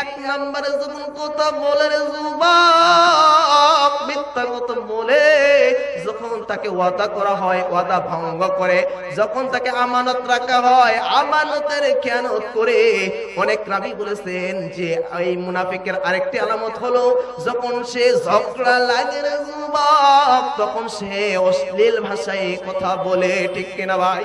এক নম্বরে যখন কথা বলে রে যুবক, মিথ্যা কথা বলে যখন তাকে ওয়াদা করা হয়, ওয়াদা ভঙ্গ করে, যখন তাকে আমানত রাখা হয়, আমানতের খেয়ানত করে অনেক রাবি বলেছেন যে এই মুনাফিকের আরেকটি আলামত হলো, যখন সে ঝগড়া লাগে রে তখন সে অশ্লীল ভাষায় কথা বলে, ঠিক কিনা ভাই?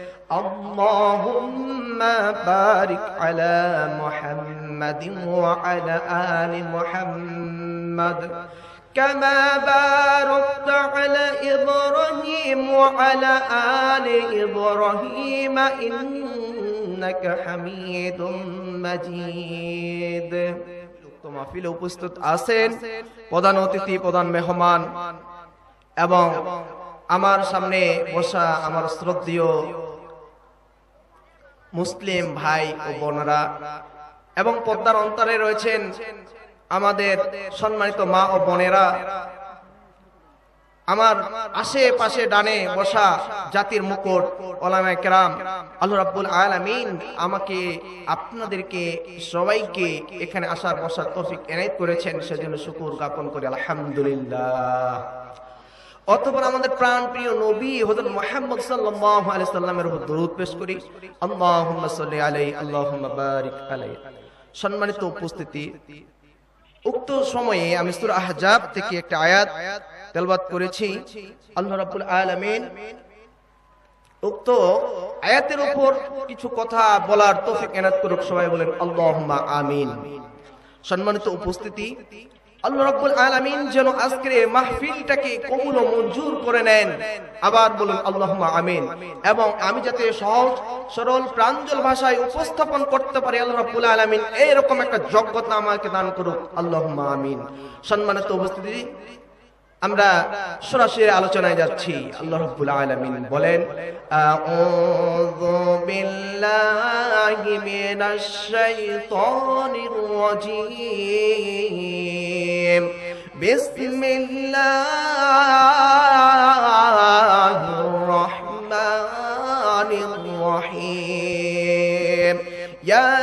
اللهم بارك على محمد وعلى آل محمد كما باركت على إبراهيم وعلى آل إبراهيم إنك حميد مجيد মাহফিলে উপস্থিত আছেন প্রধান অতিথি প্রধান মেহমান এবং আমার সামনে বসা আমার শ্রদ্ধীয় মুসলিম ভাই ও বোনরা, এবং পদ্মার অন্তরে রয়েছেন আমাদের সম্মানিত মা ও বোনেরা, আমার আশেপাশে ডানে বসা জাতির মুকুট ওলামায়ে কেরাম, আল্লাহ রাব্বুল আলামিন আমাকে, আপনাদেরকে, সবাইকে এখানে আসার বসার তৌফিক এনায়েত করেছেন, সেজন্য শুকর জ্ঞাপন করি, আলহামদুলিল্লাহ। অতঃপর আমাদের প্রাণ প্রিয় নবী হযরত মুহাম্মদ সাল্লাল্লাহু আলাইহি সাল্লামের উপর দরুদ পেশ করি। আল্লাহুম্মা সাল্লি আলাইহি আল্লাহুম্মা বারিক আলাইহি সম্মানিত উপস্থিতি, উক্ত সময়ে আমি সূরা আহজাব থেকে একটা আয়াত তেলাওয়াত করেছি। আল্লাহ রাব্বুল আলামিন উক্ত আয়াতের উপর কিছু কথা বলার তৌফিক এনায়েত করুক, সবাই বলেন আল্লাহুম্মা আমিন। সম্মানিত উপস্থিতি আল্লাহ রাব্বুল আলামিন যেন আজকের মাহফিলটাকে কবুল ও মঞ্জুর করে নেন। আবার বলুন, আল্লাহুম্মা আমিন। এবং আমি যাতে সহজ, সরল, প্রাঞ্জল ভাষায় উপস্থাপন করতে পারি, আল্লাহ রাব্বুল আলামিন, এইরকম একটা যোগ্যতা আমাকে দান করুক। আল্লাহুম্মা আমিন। সম্মানিত উপস্থিতি আমরা সরাসরি আলোচনায় যাচ্ছি। আল্লাহ রাব্বুল আলামিন বলেন, আউযু বিল্লাহি মিনাশ শাইতানির রাজীম। বিসমিল্লাহির রাহমানির রহিম। ইয়া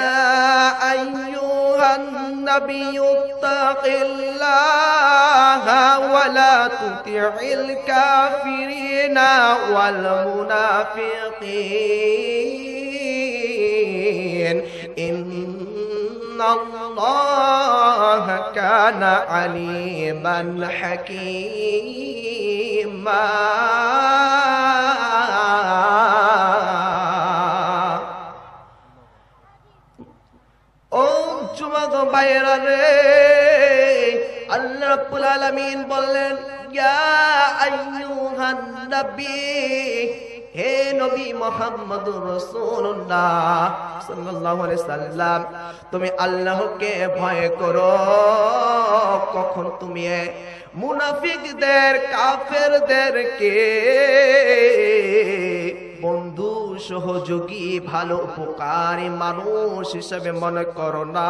النبي اتق الله ولا تطع الكافرين والمنافقين. إن الله كان عليما حكيما. ভাইয়েরা রে আল্লাহ রাব্বুল আলামিন বললেন, ইয়া আইয়ুহান নবী, হে নবী সাল্লাল্লাহু আলাইহি সাল্লাম, তুমি আল্লাহকে ভয় করো। কখন তুমি মুনাফিকদের, কাফেরদেরকে বন্ধু সহযোগী, ভালো উপকারী মানুষ হিসেবে মনে করো না।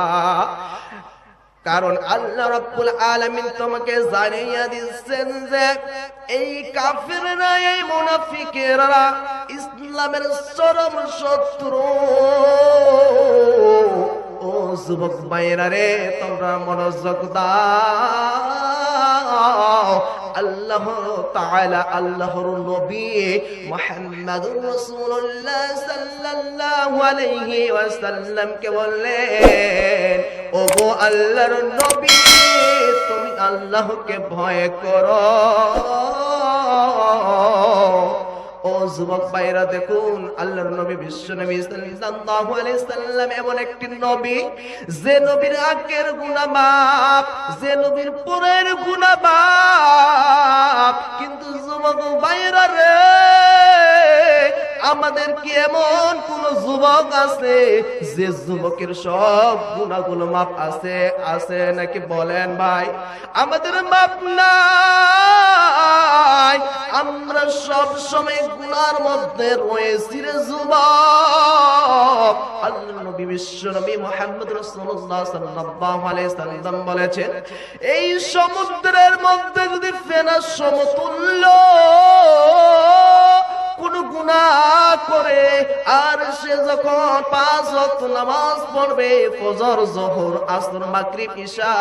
কারণ আল্লাহ রাব্বুল আলামিন তোমাকে জানিয়ে দিচ্ছেন যে, এই কাফিররা এই মুনাফিকেরা ইসলামের চরম শত্রু। ও যুবক ভাইরা রে, তোমরা মনোযোগ দাও। আল্লাহ তাআলা আল্লাহর নবী মুহাম্মদুর রাসূলুল্লাহ সাল্লাল্লাহু আলাইহি ওয়াসাল্লামকে বললেন, ওগো আল্লাহর নবী, তুমি আল্লাহকে ভয় করো। ও যুবক ভাইরা, দেখুন, আল্লাহর নবী বিশ্ব নবী সাল্লাল্লাহু আলাইহি সাল্লাম এমন একটি নবী, যে নবীর আগের গুনাহ মাপ যে নবীর পরের গুনাহ মাপ আমাদের কি এমন কোন যুবক আছে যে যুবকের সব গুণাগুলো মাপ আছে আছে নাকি বলেন ভাই? আমাদের মাপ নাই। আমরা সব সময় গুনার মধ্যে রয়েছি রে যুবক। নবী মুহাম্মদ রাসূলুল্লাহ সাল্লাল্লাহু আলাইহি সাল্লাম বলেছেন, এই সমুদ্রের মধ্যে যদি ফেনা সমতুল্য কোন গুণা করে, আর সে যখন পাঁচ ওয়াক্ত নামাজ পড়বে, ফজর, জোহর, আসর, মাগরিব ঈশা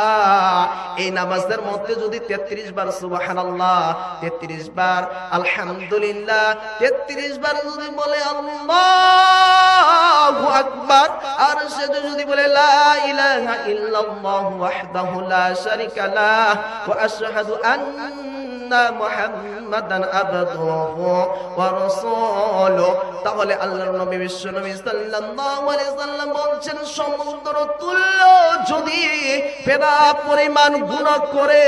এই নামাজের মধ্যে যদি 33 বার সুবহানাল্লাহ 33 বার আলহামদুলিল্লাহ 33 বার যদি বলে আল্লাহু আকবার, আর সে যদি বলে লা ইলাহা ইল্লাল্লাহু ওয়াহদাহু লা শারিকা লাহ, ওয়া আশহাদু আন্না তাহলে আল্লাহর নবী বিশ্ব নবী সাল্লাম বলছেন, সমুদ্র তুল্য যদি ফেরা পরিমাণ গুনাহ করে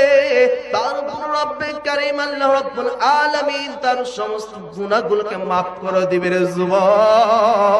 তারপর রব্বে আল্লাহ তার সমস্ত গুনাহগুলোকে maaf করে দিবে যুবক।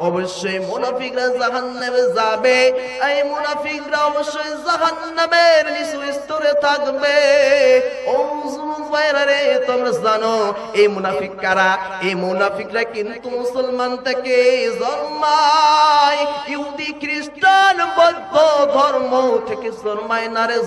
অবশ্যই মুনাফিকরা জাহান্নামে যাবে। এই মুনাফিকরা অবশ্যই জাহান্নামের নিচু স্তরে থাকবে। ধর্ম থেকে না রে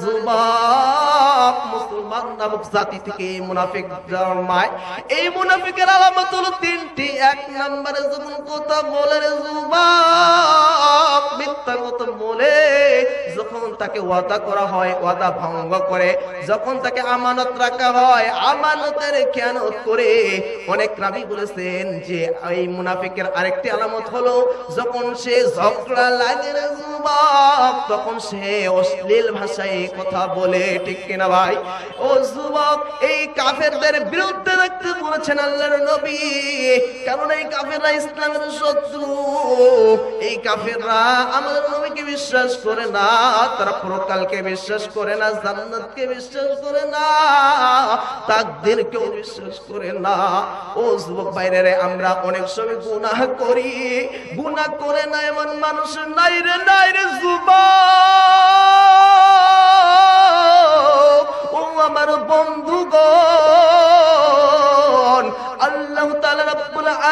মুসলমান নামক জাতি থেকে মুনাফিক জন্মায়। এই মুনাফিকের আলামত তিনটি এক নম্বরে যখন কথা বলে রে যুবক মিথ্যা কথা বলে যখন তাকে ওয়াদা করা হয়, ওয়াদা ভঙ্গ করে, যখন তাকে আমানত রাখা হয়, আমানতের খেয়ানত করে অনেক রাবি বলেছেন যে, এই মুনাফিকের আরেকটি আলামত হলো, যখন সে ঝগড়া লাগে যুবক তখন সে অশ্লীল ভাষায় কথা বলে, ঠিক কিনা ভাই? ও যুবক এই কাফেরদের বিরুদ্ধে রাখতে বলেছেন আল্লাহর নবী, কারণ এই কাফেররা ইসলামের শত্রু এই কাফেররা আমাদের নবীকে বিশ্বাস করে না, তারা পরকালকে বিশ্বাস করে না, জান্নাতকে বিশ্বাস করে না, তাকদীরকেও বিশ্বাস করে না। ও যুবক বাইরে রে আমরা অনেক সময় গুনাহ করি, গুনাহ করে না এমন মানুষ নাই রে নাই রে যুবক। ও আমার বন্ধুগণ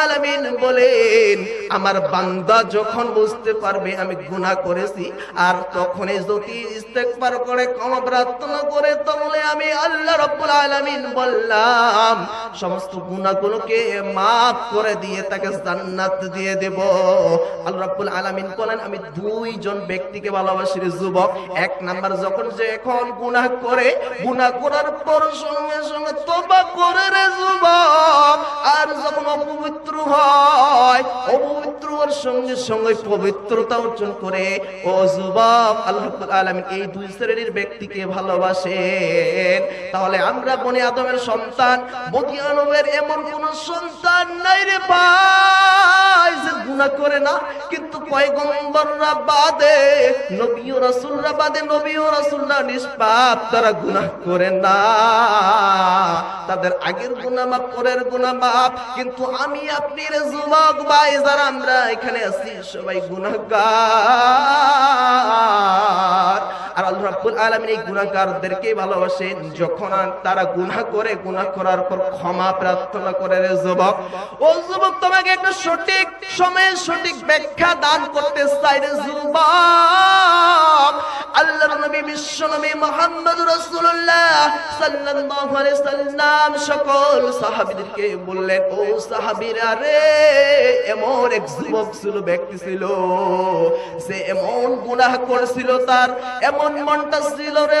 আলামিন বলেন, আমার বান্দা যখন বুঝতে পারবে আমি গুনাহ করেছি, আর তখনই যদি ইস্তেগফার করে, ক্ষমা প্রার্থনা করে, তাহলে আমি আল্লাহ রাব্বুল আলামিন বললাম, সমস্ত গুনাহগুলোকে maaf করে দিয়ে তাকে জান্নাত দিয়ে দেব। আল্লাহ রাব্বুল আলামিন বলেন, আমি দুইজন ব্যক্তিকে ভালোবাসি যুবক। এক নাম্বার, যখন যে এখন গুনাহ করে, গুনাহ করার পর সঙ্গে সঙ্গে তওবা করে রে যুবক। আর যখন অপবিত্র হয়। অপবিত্র হওয়ার সঙ্গে সঙ্গে পবিত্রতা অর্জন করে। ও যুবক আল্লাহ আলামিন এই দুই শ্রেণির ব্যক্তিকে ভালোবাসেন। তাহলে আমরা বনি আদমের সন্তান, বনি আদমের এমন কোন সন্তান নাই রে ভাই যে গুনাহ করে না। কিন্তু পয়গম্বররা বাদে নবী ও রাসূলরা বাদে নবী ও নিষ্পাপ, তারা গুনাহ করে না। তাদের আগের গুনাহ পরের গুনাহ মাপ কিন্তু আমি আপনি রে যুবক ভাই, যারা আমরা এখানে আছি, সবাই গুনাহগার। আর আল্লাহ রাব্বুল আলামিন এই গুনাহগারদেরকে ভালোবাসেন। যখন তারা গুনাহ করে, গুনাহ করার পর ক্ষমা প্রার্থনা করে রে যুবক। ও যুবক, তোমাকে একটা সঠিক সময়ে সঠিক ব্যাখ্যা দান করতে চাই রে যুবক। আল্লাহর নবী বিশ্ব নবী মুহাম্মদ রাসূলুল্লাহ সাল্লাল্লাহু আলাইহি সাল্লাম সকল সাহাবীদেরকে বললেন, ও সাহাবীরা রে এমন এক যুবক ছিল, ব্যক্তি ছিল সে এমন গুনাহ করছিল তার, এমন মনটা ছিল রে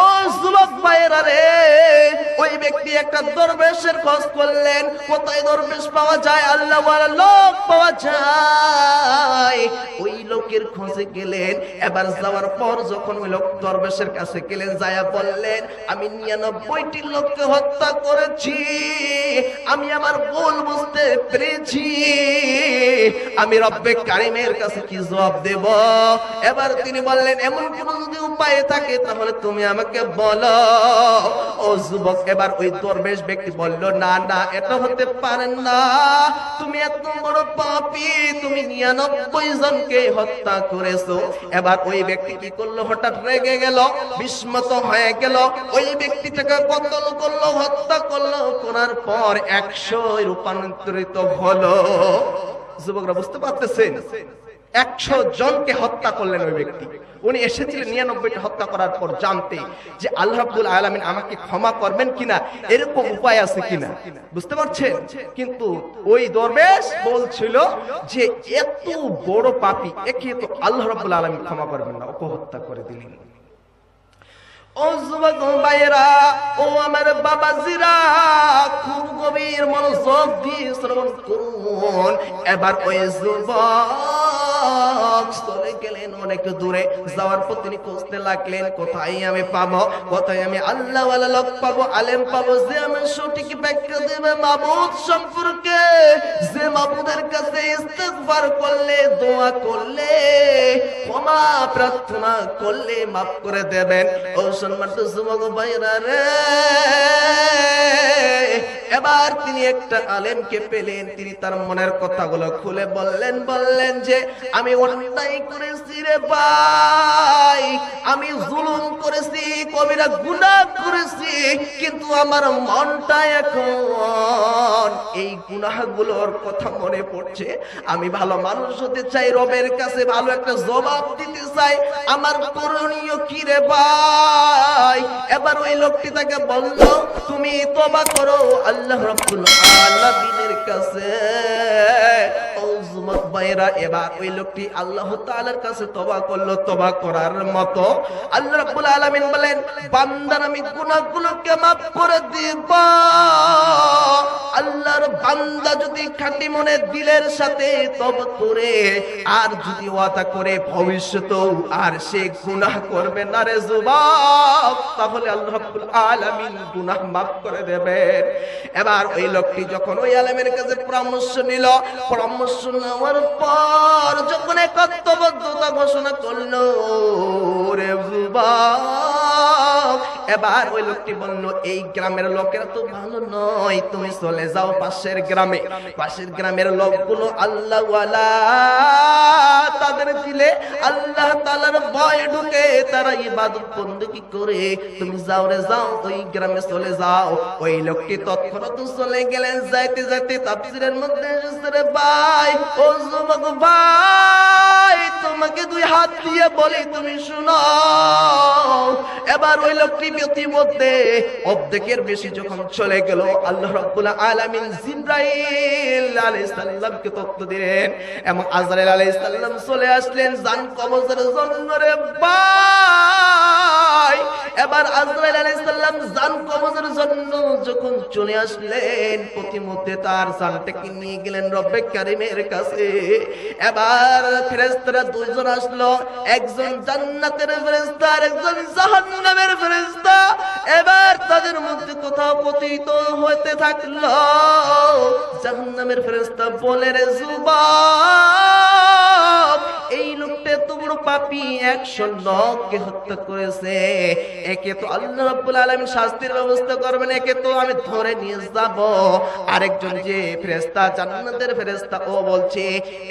ও যুবক ভাইয়েরা রে, ওই ব্যক্তি একটা দরবেশের খোঁজ করলেন। কোথায় দরবেশ পাওয়া যায়? আল্লাহ লোক পাওয়া যায়। ওই লোকের খোঁজে গেলেন। এবার যাওয়ার পর যখন ওই লোক দরবেশের কাছে গেলেন, যায়া বললেন, আমি নিরানব্বইটি লোককে হত্যা করেছি। আমি আমার ভুল বুঝতে পেরেছি। আমি রব্বে কারিমের কাছে কি জবাব দেব? এবার তিনি বললেন, এমন কোন যদি উপায় থাকে, তাহলে তুমি আমাকে বলো। ও যুবক, এবার ওই দরবেশ ব্যক্তি বলল, না না, এটা হতে পারেন না। তুমি এত বড় পাপী, তুমি নিরানব্বই জনকে হত্যা করেছ। এবার ওই ব্যক্তি কি করল? হঠাৎ রেগে গেল, বিস্মত হয়ে গেল। ওই ব্যক্তিটাকে কতল করল, হত্যা করল, করার পর একশো রূপান্তরিত হলো। যুবকরা বুঝতে পারতেছেন? একশো জনকে হত্যা করলেন ওই ব্যক্তি। উনি এসেছিলেন নিরানব্বইটা হত্যা করার পর জানতে যে আল্লাহ আলমিন আলামিন আমাকে ক্ষমা করবেন কিনা, এরকম উপায় আছে কিনা। বুঝতে পারছেন? কিন্তু ওই দরবেশ বলছিল যে এত বড় পাপি, একে তো আল্লাহ রব্বুল আলমী ক্ষমা করবেন না ওকে হত্যা করে দিলেন। ও যুবক ও আমার খুব গভীর মনোযোগ দিয়ে শ্রবণ করুন। এবার ওই যুবক কোথায় আমি পাবো, কোথায় আমি আল্লাহ লোক পাবো, আলেম পাবো, যে সঠিক ব্যাখ্যা দেবে মাবুদ সম্পর্কে, যে মাবুদের কাছে ইস্তেগফার করলে, দোয়া করলে, ক্ষমা প্রার্থনা করলে মাফ করে দেবেন। ও সম্মানিত যুবক ভাইরা রে। এবার তিনি একটা আলেমকে পেলেন, তিনি তার মনের কথাগুলো খুলে বললেন বললেন যে, আমি অন্যায় করেছি রে ভাই, আমি জুলুম করেছি, কবিরা গুনাহ করেছি, কিন্তু আমার মনটা এখন এই গুনাহগুলোর কথা মনে পড়ছে। আমি ভালো মানুষ হতে চাই, রবের কাছে ভালো একটা জবাব দিতে চাই। আমার করণীয় কি রে ভাই? এবার ওই লোকটি তাকে বলল, তুমি তবা করো আল্লাহ রব্বুল আলামিনের কাছে। ও ভাইরা এবার ওই লোকটি আল্লাহ তাআলার কাছে তবা করল। তবা করার মতো আল্লাহ রাব্বুল আলামিন বলেন, বান্দার আমি গুনাহগুলোকে maaf করে দিব। আল্লাহর বান্দা যদি খাঁটি মনে দিলের সাথে তবা করে, আর যদি ওয়াদা করে ভবিষ্যতেও আর সে গুনাহ করবে না রে যুবক, তাহলে আল্লাহ রাব্বুল আলামিন গুনাহ maaf করে দেবেন। এবার ওই লোকটি যখন ওই আলেমের কাছে পরামর্শ নিল, পরামর্শ নেওয়ার পর যখন একত্ববদ্ধতা ঘোষণা করল রে যুবক এবার ওই লোকটি বলল, এই গ্রামের লোকেরা তো ভালো নয়, তুমি চলে যাও পাশের গ্রামে। পাশের গ্রামের লোকগুলো আল্লাহওয়ালা তাদের দিলে আল্লাহ তালার ভয় ঢুকে, তারা ইবাদত বন্দী করে? তুমি যাও রে, যাও, ওই গ্রামে চলে যাও। ওই লোকটি তৎক্ষণাৎ চলে গেলেন, যাইতে যাইতে তাফসিরের মধ্যে রে ভাই, ও যুবক ভাই, তোমাকে দুই হাত দিয়ে বলি, তুমি শুনো। এবার ওই লোকটি ইতিমধ্যে অর্ধেকের বেশি যখন চলে গেল, আল্লাহ রাব্বুল আলামিন জিব্রাইল আলাইহিস তথ্য দিলেন এবং আজরাইল আলাইহিস চলে আসলেন জান কবজের জন্য রে ভাই। এবার আজরাইল আলাইহিস জান কবজের জন্য যখন চলে আসলেন, প্রতিমধ্যে তার জানটাকে নিয়ে গেলেন রব্বে কারিমের কাছে। এবার ফেরেশতারা দুজন আসলো, একজন জান্নাতের ফেরেশতা আর একজন জাহান্নামের ফেরেশতা। এবার তাদের মধ্যে কোথাও পতিত হতে থাকল। জাহান্নামের ফেরেশতা বলে, রে এই লোকটা এত বড় পাপী একশো লোককে হত্যা করেছে। একে তো আল্লাহ রাব্বুল আলামিন শাস্তির ব্যবস্থা করবেন, একে তো আমি ধরে নিয়ে যাব। আরেকজন যে ফেরেশতা, জান্নাতের ফেরেশতা, ও বলছে,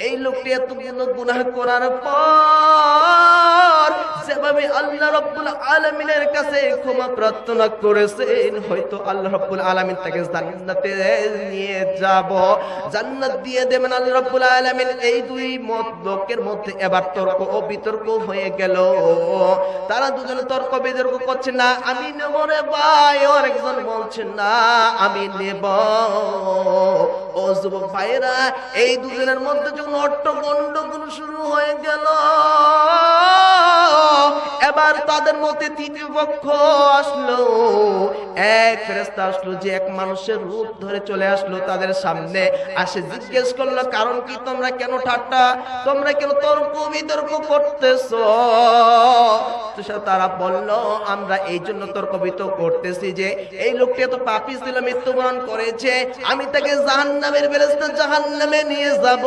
এই লোকটি এতগুলো গুনাহ করার পর যেভাবে আল্লাহ রাব্বুল আলামিনের কাছে ক্ষমা প্রার্থনা করেছেন, হয়তো আল্লাহ রাব্বুল আলামিন তাকে জান্নাতে নিয়ে যাব। জান্নাত দিয়ে দেবেন আল্লাহ রাব্বুল আলামিন। এই দুই মত লোকের মধ্যে এবার তর্ক ও বিতর্ক হয়ে গেল। তারা দুজনে তর্ক বিতর্ক করছে, না, আমি নেব রে ভাই। ওর একজন বলছে, না, আমি নেব। ও যুবক ভাইরা এই দুজনের মধ্যে যখন অট্ট গন্ডগোল শুরু হয়ে গেল এবার তাদের মধ্যে তৃতীয় পক্ষ আসলো। এক ফেরেস্তা আসলো যে এক মানুষের রূপ ধরে চলে আসলো তাদের সামনে। আসে জিজ্ঞেস করল, কারণ কি তোমরা কেন ঠাট্টা? তোমরা কেন তর্ক বিতর্ক করতেছো? তো তারা বলল, আমরা এই জন্য তর্ক বিতর্ক করতেছি যে এই লোকটি এত পাপি ছিল মৃত্যুবরণ করেছে। আমি তাকে জাহান্নামের ফেরেস্তা জাহান্নামে নিয়ে যাব।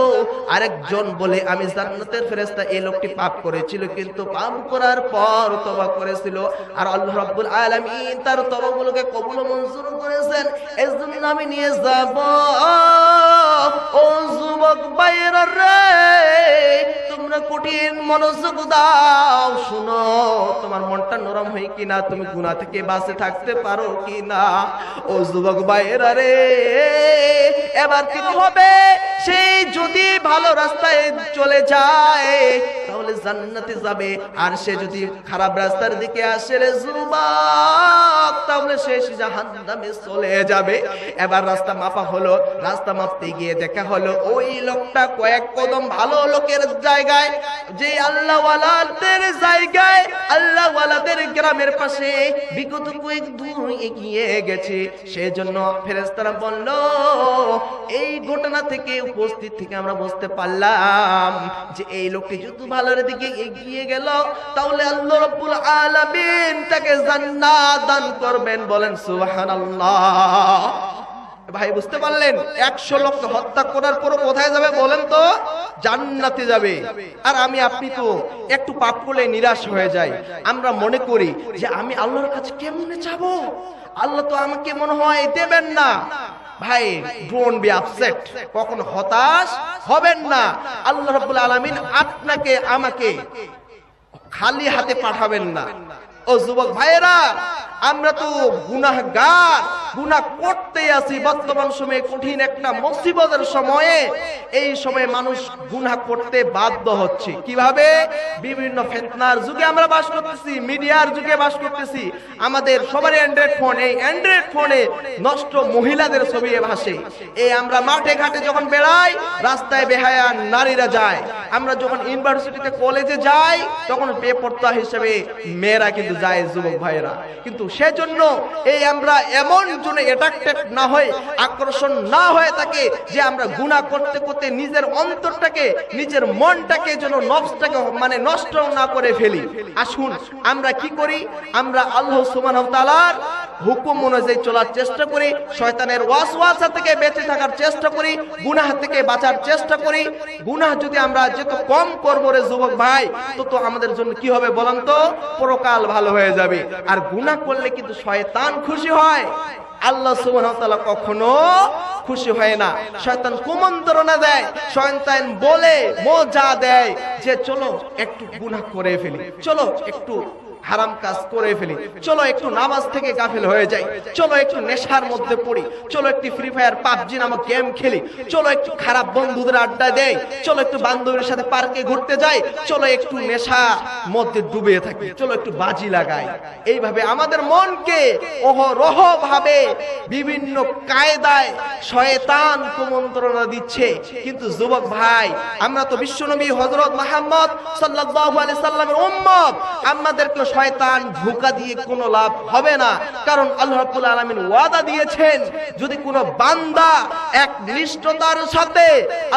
আরেকজন বলে, আমি জান্নাতের ফেরেস্তা এই লোকটি পাপ করেছিল, কিন্তু পাপ করার পর তবা করেছিল। আর আল্লাহ রাব্বুল আলামিন তার তবাগুলোকে কবুল মঞ্জুর করেছেন। এজন্য আমি নিয়ে যাব। ও যুবক বাইরে রে তোমরা কঠিন মনোযোগ দাও, শুনো, তোমার মনটা নরম হয় কিনা, তুমি গুনাহ থেকে বাঁচে থাকতে পারো কিনা? ও যুবক বাইরা রে, এবার কি হবে? সেই যদি ভালো রাস্তায় চলে যায়, তাহলে জান্নাতে যাবে। আর সে যদি খারাপ রাস্তার দিকে আসে রে যুবক, তাহলে সে জাহান্নামে চলে যাবে। এবার রাস্তা মাপা হলো, রাস্তা মাপতে গিয়ে দেখা হলো, ওই লোকটা কয়েক কদম ভালো লোকের জায়গায়, যে আল্লাহ ওয়ালাদের জায়গায় আল্লাহ ওয়ালাদের গ্রামের পাশে বিগত কয়েক দূর এগিয়ে গেছে। সেজন্য ফেরেস্তারা বলল, এই ঘটনা থেকে উপস্থিত থেকে আমরা বুঝতে পারলাম যে এই লোকটি যত ভালোর দিকে এগিয়ে গেল, তাহলে আল্লাহ রাব্বুল আলামিন তাকে জান্নাত দান করবেন। বলেন, সুবহানাল্লাহ। ভাই, বুঝতে পারলেন? একশো লোক হত্যা করার পর কোথায় যাবে বলেন তো? জান্নাতে যাবে। আর আমি, আপনি তো একটু পাপ করলে নিরাশ হয়ে যাই। আমরা মনে করি যে আমি আল্লাহর কাছে কেমনে যাব? আল্লাহ তো আমাকে মনে হয় দেবেন না। ভাই, ডোন্ট বি আপসেট। কখনো হতাশ হবেন না। আল্লাহ রাব্বুল আলামিন আপনাকে, আমাকে খালি হাতে পাঠাবেন না। ও যুবক ভাইয়েরা, আমরা তো গুনাহগার। গুনাহ করতে আছি বর্তমান সময়ে কঠিন একটা মুসিবতের সময়ে এই সময়ে মানুষ গুনাহ করতে বাধ্য হচ্ছে। কীভাবে? বিভিন্ন ফেতনার যুগে আমরা বাস করতেছি, মিডিয়ার যুগে বাস করতেছি। আমাদের সবারই অ্যান্ড্রয়েড ফোন এই অ্যান্ড্রয়েড ফোনে নষ্ট মহিলাদের ছবি ভাসে। এই আমরা মাঠে ঘাটে যখন বেড়াই, রাস্তায় বেহায়া নারীরা যায়। আমরা যখন ইউনিভার্সিটিতে কলেজে যাই, তখন বেপরতা হিসেবে মেয়েরা কিন্তু যায়, যুবক ভাইয়েরা। কিন্তু সেজন্য এই আমরা এমন জন্য অ্যাট্রাক্টেড না হয়, আকর্ষণ না হয়ে থাকে, যে আমরা গুনাহ করতে করতে নিজের অন্তরটাকে, নিজের মনটাকে যেন নফসটাকে মানে নষ্ট না করে ফেলি। আসুন, আমরা কি করি? আমরা আল্লাহ সুবহানাহু তাআলার হুকুম অনুযায়ী চলার চেষ্টা করি, শয়তানের ওয়াসওয়াসা থেকে বেঁচে থাকার চেষ্টা করি, গুনাহ থেকে বাঁচার চেষ্টা করি। গুনাহ যদি আমরা যত কম করব রে যুবক ভাই, তত আমাদের জন্য কি হবে বলেন তো? পরকাল ভালো হয়ে যাবে। আর গুনাহ করলে কিন্তু শয়তান খুশি হয়। আল্লাহ সুবহানাহু কখনো খুশি হয় না। শয়তান কুমন্ত্রণা দেয়, শয়তান বলে মজা দেয় যে, চলো একটু গুনাহ করে ফেলি, চলো একটু হারাম কাজ করে ফেলি। চলো একটু নামাজ থেকে গাফিল হয়ে যাই। চলো একটু নেশার মধ্যে পড়ি। চলো একটু ফ্রি ফায়ার পাবজি নামক গেম খেলি। চলো একটু খারাপ বন্ধুদের আড্ডা দেই। চলো একটু বান্ধবীর সাথে পার্কে ঘুরতে যাই। চলো একটু নেশা মধ্যে ডুবে থাকি। চলো একটু বাজি লাগাই। এইভাবে আমাদের মনকে অহরহ ভাবে বিভিন্ন কায়দায় শয়তান কুমন্ত্রণা দিচ্ছে। কিন্তু যুবক ভাই, আমরা তো বিশ্বনবী হযরত মুহাম্মদ সাল্লাল্লাহু আলাইহি সাল্লামের উম্মত। আমাদেরকে শয়তান ধোকা দিয়ে কোনো লাভ হবে না। কারণ আল্লাহ রাব্বুল আলামিন ওয়াদা দিয়েছেন, যদি কোনো বান্দা এক নিষ্ঠতার সাথে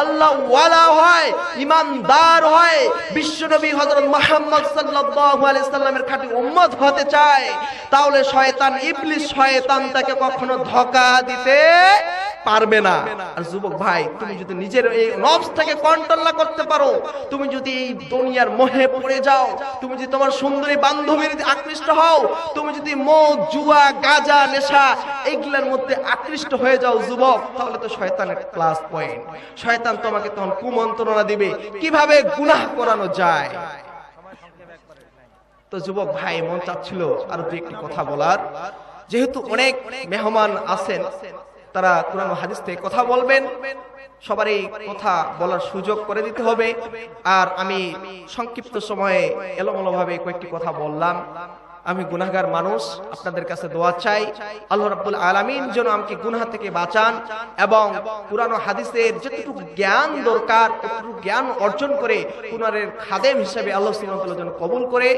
আল্লাহ ওয়ালা হয়, ইমানদার হয়, বিশ্বনবী হযরত মুহাম্মদ সাল্লাল্লাহু আলাইহি সাল্লামের খাঁটি উম্মত হতে চায়, তাহলে শয়তান ইবলিস শয়তান তাকে কখনো ধোকা দিতে পারবে না। আর যুবক ভাই, তুমি যদি নিজের এই নফসটাকে কন্ট্রোল না করতে পারো, তুমি যদি এই দুনিয়ার মোহে পড়ে যাও, তুমি যদি তোমার সুন্দরী বান্ধবীর আকৃষ্ট হও, তুমি যদি মদ, জুয়া, গাজা, নেশা এইগুলোর মধ্যে আকৃষ্ট হয়ে যাও যুবক, তাহলে তো শয়তানের ক্লাস পয়েন্ট শয়তান তোমাকে তখন কুমন্ত্রণা দিবে, কীভাবে গুনাহ করানো যায়? তো যুবক ভাই, মন চাচ্ছিল আরও দু একটি কথা বলার। যেহেতু অনেক মেহমান আছেন তারা কোরআন হাদিস থেকে কথা বলবেন। সবারই কথা বলার সুযোগ করে দিতে হবে। আর আমি সংক্ষিপ্ত সময়ে এলোমলো ভাবে কয়েকটি কথা বললাম। আমি গুনাহগার মানুষ, আপনাদের কাছে দোয়া চাই। আল্লাহ রাব্বুল আলামিন যেন আমাকে গুনাহ থেকে বাঁচান এবং কোরআন ও হাদিসের যতটুকু জ্ঞান দরকার, ততটুকু জ্ঞান অর্জন করে কুনারের খাদেম হিসেবে আল্লাহ সুবহানাহু ওয়া যেন কবুল করে।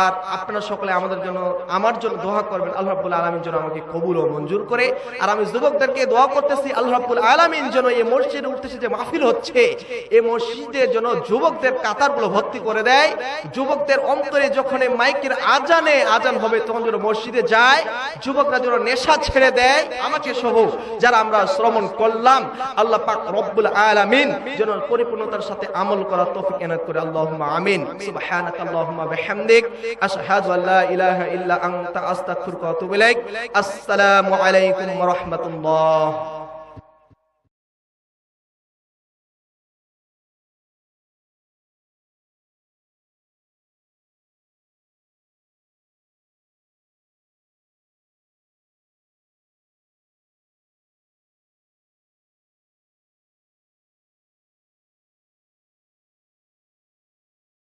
আর আপনারা সকলে আমাদের জন্য, আমার জন্য দোয়া করবেন, আল্লাহ রাব্বুল আলামিন যেন আমাকে কবুল ও মঞ্জুর করে। আর আমি যুবকদেরকে দোয়া করতেছি, আল্লাহ রাব্বুল আলামিন যেন এই মসজিদে উঠতেছে যে মাহফিল হচ্ছে, এই মসজিদের জন্য যুবকদের কাতারগুলো ভর্তি করে দেয়। যুবকদের অন্তরে যখন এই মাইকের আজানে আজান হবে, তখন যেন মসজিদে যায়, যুবকরা যেন নেশা ছেড়ে দেয়। আমাকে সহ যারা আমরা শ্রমণ করলাম, আল্লাহ পাক রব্বুল আলামিন যেন পরিপূর্ণতার সাথে আমল করার তৌফিক এনায়েত করে। আল্লাহুম্মা আমিন। সুবহানাক আল্লাহুম্মা বিহামদিক। আশহাদু আল্লা ইলাহা ইল্লা আনতা, আস্তাগফিরুকা ওয়া আতুবু ইলাইক। আসসালামু আলাইকুম ওয়া রাহমাতুল্লাহ।